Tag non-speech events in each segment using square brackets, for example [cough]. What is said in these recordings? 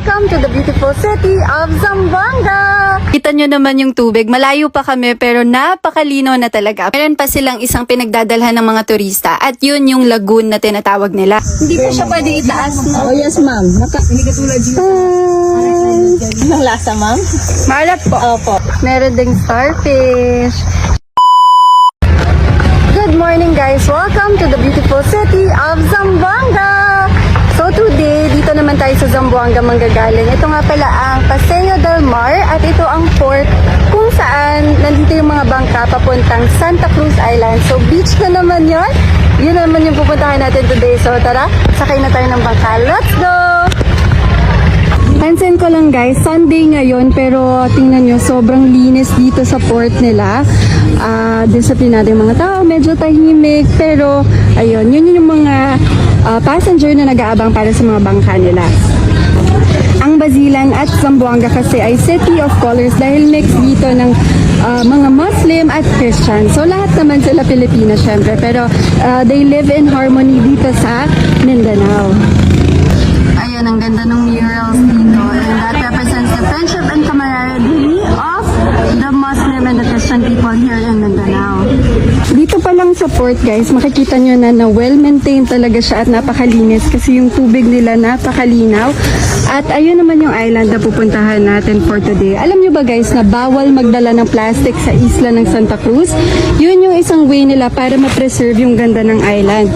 Welcome to the beautiful city of Zamboanga! Kita nyo naman yung tubig. Malayo pa kami pero napakalino na talaga. Meron pa silang isang pinagdadalhan ng mga turista at yun yung lagoon na tinatawag nila. Hindi pa siya pwede itaas, no? Oh, yes, ma'am. Naka... Hindi katulad dito. Ang lasa, ma'am? Maalat po. Opo. Meron ding starfish. Good morning guys! Welcome to the beautiful city of Zamboanga! Naman tayo sa Zamboanga manggagaling. Ito nga pala ang Paseo del Mar at ito ang port kung saan nandito yung mga bangka papuntang Santa Cruz Island. So beach na naman yon. Yun naman yung pupuntahan natin today. So tara, sakay na tayo ng bangka. Let's go! Pansin ko lang guys, Sunday ngayon pero tingnan nyo, sobrang linis dito sa port nila. Ah, discipline natin yung mga tao, medyo tahimik pero ayun, yun yung mga ah, passenger na nag-aabang para sa mga bangka nila. Ang Basilan at Zamboanga kasi ay city of colors dahil mix dito ng ah, mga Muslim at Christian. So lahat naman sila Pilipino syempre pero ah, they live in harmony dito sa Mindanao. Ayun, ang ganda ng murals dito. And that sa port, guys, makikita nyo na na well-maintained talaga siya at napakalinis kasi yung tubig nila napakalinaw. At ayun naman yung island na pupuntahan natin for today. Alam nyo ba guys na bawal magdala ng plastic sa isla ng Santa Cruz? Yun yung isang way nila para ma-preserve yung ganda ng island.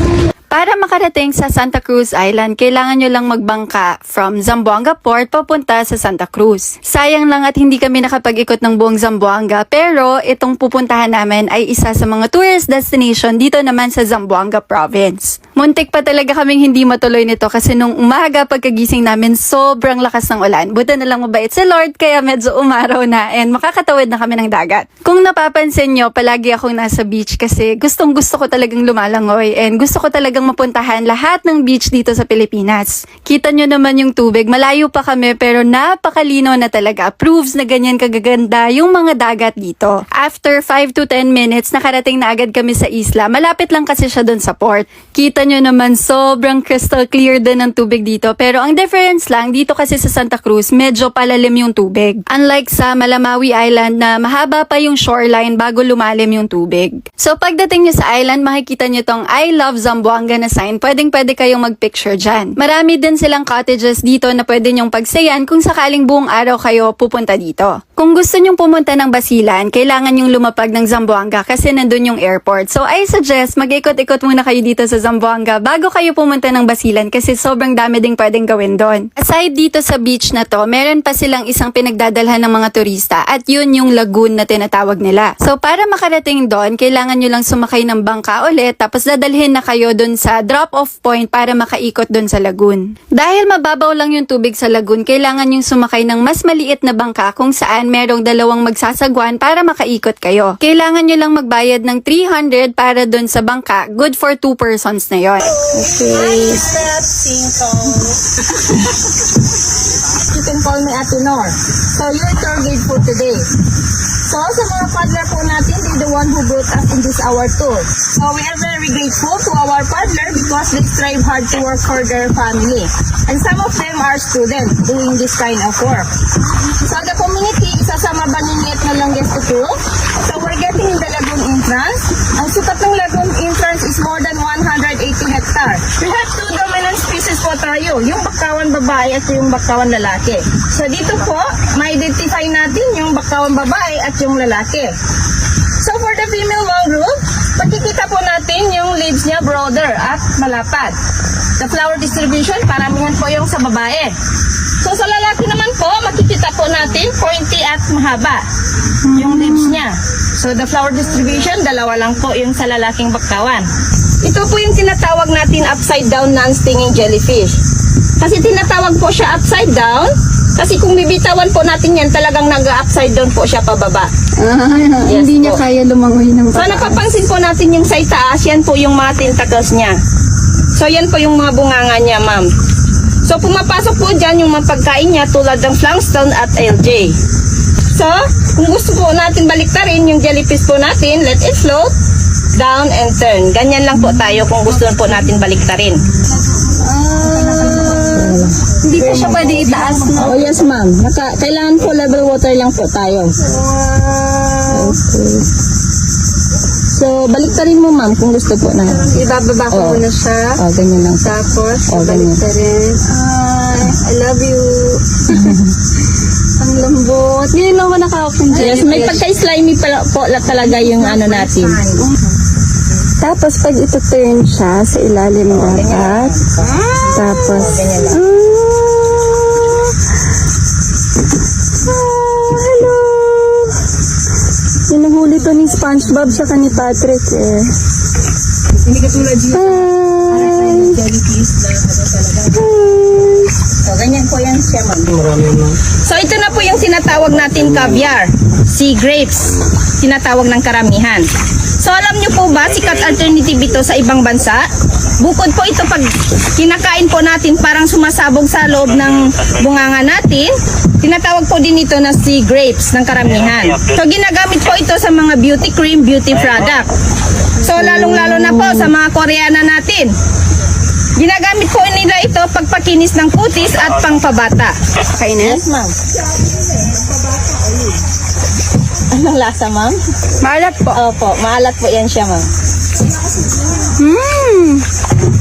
Para makarating sa Santa Cruz Island, kailangan nyo lang magbangka from Zamboanga Port papunta sa Santa Cruz. Sayang lang at hindi kami nakapag-ikot ng buong Zamboanga, pero itong pupuntahan namin ay isa sa mga tourist destination dito naman sa Zamboanga Province. Muntik pa talaga kaming hindi matuloy nito kasi nung umaga pagkagising namin, sobrang lakas ng ulan. Buta na lang mabait si Lord, kaya medyo umaraw na and makakatawid na kami ng dagat. Kung napapansin nyo, palagi akong nasa beach kasi gustong gusto ko talagang lumalangoy and gusto ko talagang mapuntahan lahat ng beach dito sa Pilipinas. Kita nyo naman yung tubig, malayo pa kami pero napakalino na talaga. Proves na ganyan kagaganda yung mga dagat dito. After 5 to 10 minutes, nakarating na agad kami sa isla. Malapit lang kasi siya doon sa port. Kita nyo naman, sobrang crystal clear din ng tubig dito. Pero ang difference lang, dito kasi sa Santa Cruz, medyo palalim yung tubig. Unlike sa Malamawi Island na mahaba pa yung shoreline bago lumalim yung tubig. So pagdating nyo sa island, makikita nyo tong I love Zamboanga na sign. Pwedeng pwede kayong magpicture dyan. Marami din silang cottages dito na pwede nyong pagsayan kung sakaling buong araw kayo pupunta dito. Kung gusto nyong pumunta ng Basilan, kailangan nyong lumapag ng Zamboanga kasi nandun yung airport. So I suggest mag-ikot-ikot muna kayo dito sa Zamboanga bago kayo pumunta ng Basilan kasi sobrang dami ding pwedeng gawin doon. Aside dito sa beach na to, meron pa silang isang pinagdadalhan ng mga turista at yun yung lagoon na tinatawag nila. So para makarating doon, kailangan nyo lang sumakay ng bangka ulit tapos dadalhin na kayo doon sa drop-off point para makaikot doon sa lagoon. Dahil mababaw lang yung tubig sa lagoon, kailangan yung sumakay ng mas maliit na bangka kung saan merong dalawang magsasagwan para makaikot kayo. Kailangan nyo lang magbayad ng 300 para doon sa bangka. Good for 2 persons na yon. Okay. You can call me Ate Nor. So, you're tour guide for today. So, sa mga paddler po natin, one who brought us in this our tour. So, we are very grateful to our paddler because they strive hard to work for their family. And some of them are students doing this kind of work. So, the community, isasama ba ninyo at na longest to? So, we're getting in the lagoon entrance. Ang sukat ng lagoon entrance is more than 180 hectare. We have two dominant species po tayo, yung bakawan babae at yung bakawan lalaki. So dito po, ma-identify natin yung bakawan babae at yung lalaki. So for the female mangrove, makikita po natin yung leaves niya broader at malapad. The flower distribution, paramihan po yung sa babae. So sa lalaki naman po, makikita po natin pointy at mahaba yung leaves niya. So the flower distribution, dalawa lang po yung sa lalaking bakawan. Ito po yung tinatawag natin upside down non-stinging jellyfish. Kasi tinatawag po siya upside down, kasi kung bibitawan po natin yan, talagang nag-upside down po siya pababa. Ah, Yes hindi niya po. kaya lumangoy ng So napapansin po natin yung sa itaas, yan po yung mga tentacles niya. So yan po yung mga bunganga niya, ma'am. So pumapasok po dyan yung mga pagkain niya tulad ng plankton at LJ. So, kung gusto po natin baliktarin yung jellyfish po natin, let it float, down and turn. Ganyan lang po tayo kung gusto po natin baliktarin. Hindi pa siya pwede itaas, no? Oh yes ma'am. Naka, kailangan po level water lang po tayo. Okay. So, balik rin mo ma'am kung gusto po na. Ibababa ko Oo. muna siya. Oh, ganyan lang po. Tapos, Oh, balik ganyan. ka rin. Ay, I love you. [laughs] Ang lambot. Ngayon lang ako naka-open. Yes, may pagka-slimy pala po la- talaga yung ano natin. Tapos, pag ito turn siya sa ilalim dapat. Tapos, ah, Hinahuli to ni Spongebob sa ni Patrick eh. Hindi katulad yung Hi. jellyfish na ano talaga. Hi. So, ganyan po yan siya ma'am. So ito na po yung tinatawag natin caviar, sea grapes, tinatawag ng karamihan. So alam nyo po ba, sikat alternative ito sa ibang bansa? Bukod po ito pag kinakain po natin parang sumasabog sa loob ng bunganga natin, tinatawag po din ito na sea grapes ng karamihan. So ginagamit po ito sa mga beauty cream, beauty product. So lalong-lalo na po sa mga Koreana natin. Ginagamit po nila ito pagpakinis ng kutis at pangpabata. Kainis? Yes ma'am. Anong lasa ma'am? Malat po. Opo, maalat po yan siya ma'am. Hmm.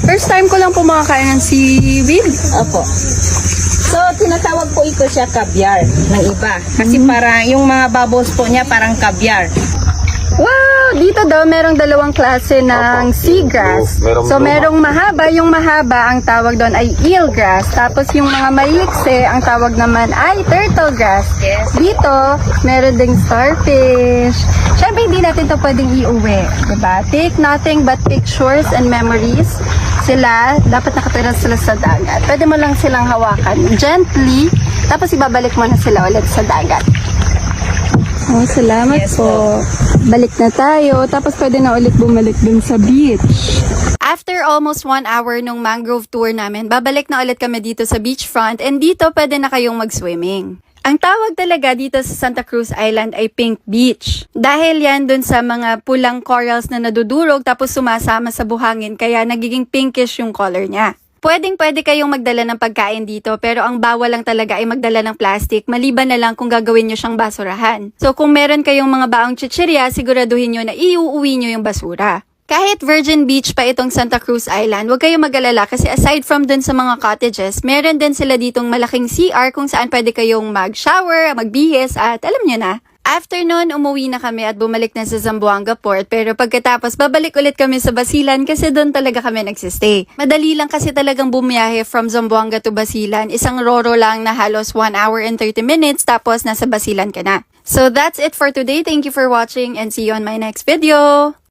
First time ko lang po makakain ng seaweed. Opo. So, tinatawag po ito siya caviar ng iba. Kasi para yung mga bubbles po niya parang caviar. Wow! Daw merong dalawang klase ng seagrass. Merong So merong mahaba, yung mahaba ang tawag doon ay eelgrass. Tapos yung mga malikse, ang tawag naman ay turtle grass. Dito, meron ding starfish. Siyempre hindi natin to pwedeng iuwi. Diba? Take nothing but pictures and memories. Sila, dapat nakatira sila sa dagat. Pwede mo lang silang hawakan gently. Tapos ibabalik mo na sila ulit sa dagat. Oh, salamat po. Balik na tayo. Tapos pwede na ulit bumalik dun sa beach. After almost one hour nung mangrove tour namin, babalik na ulit kami dito sa beachfront and dito pwede na kayong mag-swimming. Ang tawag talaga dito sa Santa Cruz Island ay Pink Beach. Dahil yan dun sa mga pulang corals na nadudurog tapos sumasama sa buhangin kaya nagiging pinkish yung color niya. Pwedeng pwede kayong magdala ng pagkain dito pero ang bawal lang talaga ay magdala ng plastic maliban na lang kung gagawin nyo siyang basurahan. So kung meron kayong mga baong chichirya, siguraduhin nyo na iuuwi nyo yung basura. Kahit Virgin Beach pa itong Santa Cruz Island, huwag kayong mag-alala kasi aside from dun sa mga cottages, meron din sila ditong malaking CR kung saan pwede kayong mag-shower, magbihis at alam nyo na. After nun, umuwi na kami at bumalik na sa Zamboanga Port pero pagkatapos babalik ulit kami sa Basilan kasi doon talaga kami nagsistay. Madali lang kasi talagang bumiyahe from Zamboanga to Basilan. Isang roro lang na halos 1 hour and 30 minutes tapos nasa Basilan ka na. So that's it for today. Thank you for watching and see you on my next video.